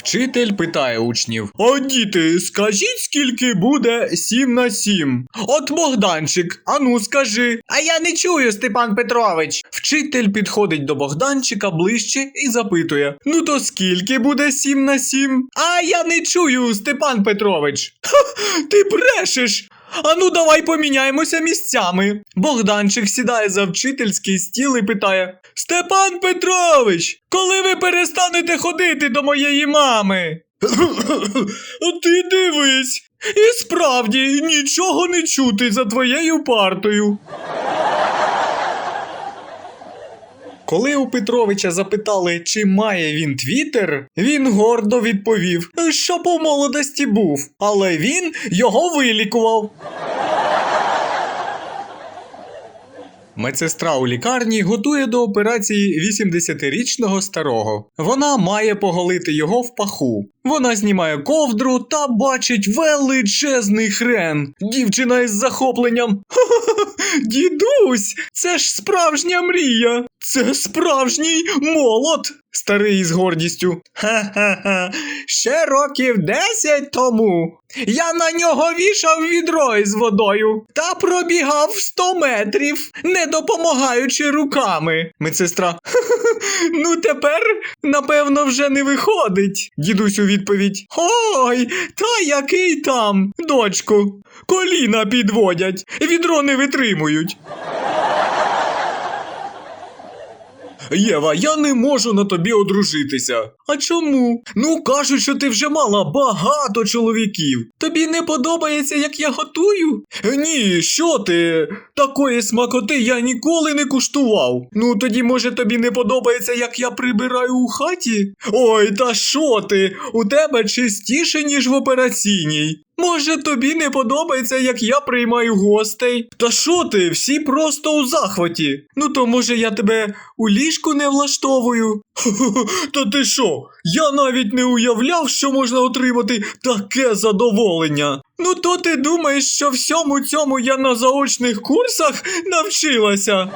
Вчитель питає учнів: А діти, скажіть, скільки буде 7 на 7? От Богданчик, ану скажи. А я не чую, Степан Петрович. Вчитель підходить до Богданчика ближче і запитує: Ну то скільки буде 7 на 7? А я не чую, Степан Петрович. Ха, ти брешеш. Ану, давай поміняємося місцями. Богданчик сідає за вчительський стіл і питає: Степан Петрович, коли ви перестанете ходити до моєї мами? Ти дивись. І справді нічого не чути за твоєю партою. Коли у Петровича запитали, чи має він твіттер, він гордо відповів, що по молодості був, але він його вилікував. Медсестра у лікарні готує до операції 80-річного старого. Вона має поголити його в паху. Вона знімає ковдру та бачить величезний хрен. Дівчина із захопленням. «Ха-ха-ха, Дідусь, це ж справжня мрія. Це справжній молот. Старий з гордістю. Ха-ха-ха. Ще років десять тому. Я на нього вішав відро із водою та пробігав 100 метрів, не допомагаючи руками. Медсестра. «Ха-ха-ха, Ну тепер, напевно, вже не виходить. Дідусь у відповідь. Ой, та який там, дочку, коліна підводять, відро не витримують. Єва, я не можу на тобі одружитися. А чому? Ну кажуть, що ти вже мала багато чоловіків. Тобі не подобається, як я готую? Ні, що ти? Такої смакоти я ніколи не куштував. Ну тоді, може, тобі не подобається, як я прибираю у хаті? Ой, та що ти? У тебе чистіше, ніж в операційній. Може, тобі не подобається, як я приймаю гостей? Та що ти? Всі просто у захваті. Ну то може я тебе у ліжку не влаштовую? Та ти що? Я навіть не уявляв, що можна отримати таке задоволення. Ну то ти думаєш, що всьому цьому я на заочних курсах навчилася?